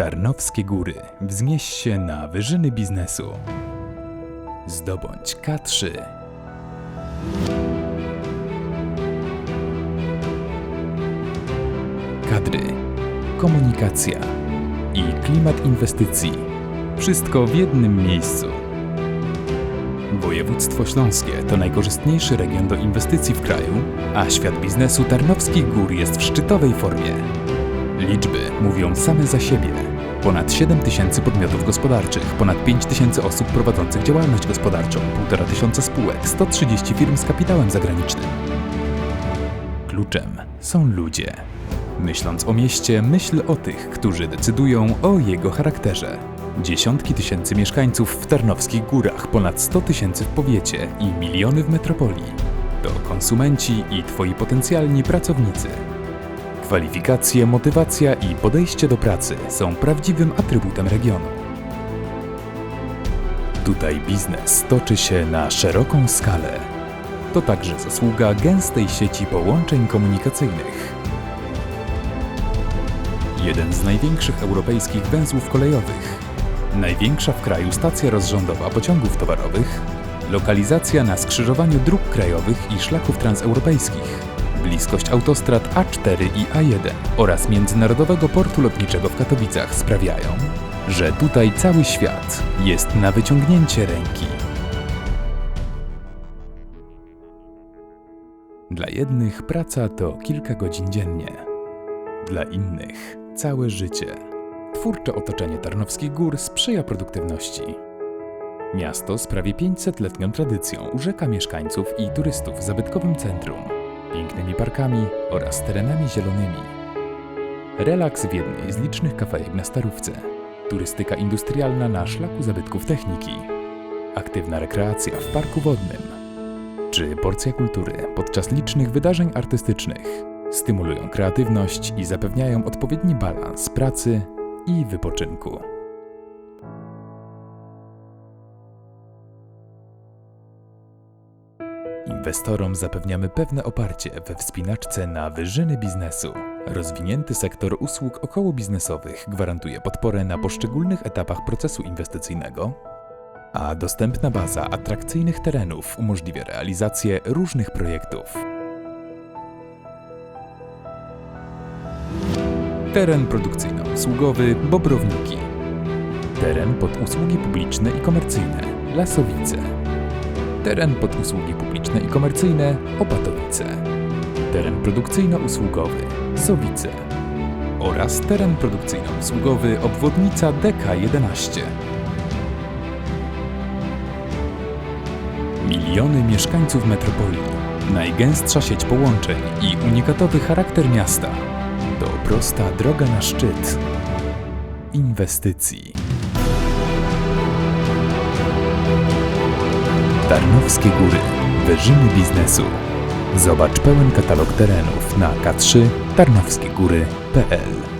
Tarnowskie Góry. Wznieś się na wyżyny biznesu. Zdobądź K3. Kadry, komunikacja i klimat inwestycji. Wszystko w jednym miejscu. Województwo Śląskie to najkorzystniejszy region do inwestycji w kraju, a świat biznesu Tarnowskich Gór jest w szczytowej formie. Liczby mówią same za siebie. Ponad 7 tysięcy podmiotów gospodarczych, ponad 5 tysięcy osób prowadzących działalność gospodarczą, 1,5 tysiąca spółek, 130 firm z kapitałem zagranicznym. Kluczem są ludzie. Myśląc o mieście, myśl o tych, którzy decydują o jego charakterze. Dziesiątki tysięcy mieszkańców w Tarnowskich Górach, ponad 100 tysięcy w powiecie i miliony w metropolii. To konsumenci i twoi potencjalni pracownicy. Kwalifikacje, motywacja i podejście do pracy są prawdziwym atrybutem regionu. Tutaj biznes toczy się na szeroką skalę. To także zasługa gęstej sieci połączeń komunikacyjnych. Jeden z największych europejskich węzłów kolejowych, największa w kraju stacja rozrządowa pociągów towarowych, lokalizacja na skrzyżowaniu dróg krajowych i szlaków transeuropejskich, bliskość autostrad A4 i A1 oraz międzynarodowego portu lotniczego w Katowicach sprawiają, że tutaj cały świat jest na wyciągnięcie ręki. Dla jednych praca to kilka godzin dziennie, dla innych całe życie. Twórcze otoczenie Tarnowskich Gór sprzyja produktywności. Miasto z prawie 500-letnią tradycją urzeka mieszkańców i turystów zabytkowym centrum, pięknymi parkami oraz terenami zielonymi. Relaks w jednej z licznych kafejek na Starówce, turystyka industrialna na szlaku zabytków techniki, aktywna rekreacja w parku wodnym, czy porcja kultury podczas licznych wydarzeń artystycznych stymulują kreatywność i zapewniają odpowiedni balans pracy i wypoczynku. Inwestorom zapewniamy pewne oparcie we wspinaczce na wyżyny biznesu. Rozwinięty sektor usług okołobiznesowych gwarantuje podporę na poszczególnych etapach procesu inwestycyjnego, a dostępna baza atrakcyjnych terenów umożliwia realizację różnych projektów. Teren produkcyjno-usługowy Bobrowniki. Teren pod usługi publiczne i komercyjne Lasowice. Teren pod usługi publiczne i komercyjne Opatowice. Teren produkcyjno-usługowy Sowice. Oraz teren produkcyjno-usługowy obwodnica DK11. Miliony mieszkańców metropolii, najgęstsza sieć połączeń i unikatowy charakter miasta to prosta droga na szczyt inwestycji. Tarnowskie Góry, wyżyny biznesu. Zobacz pełen katalog terenów na k3tarnowskiegóry.pl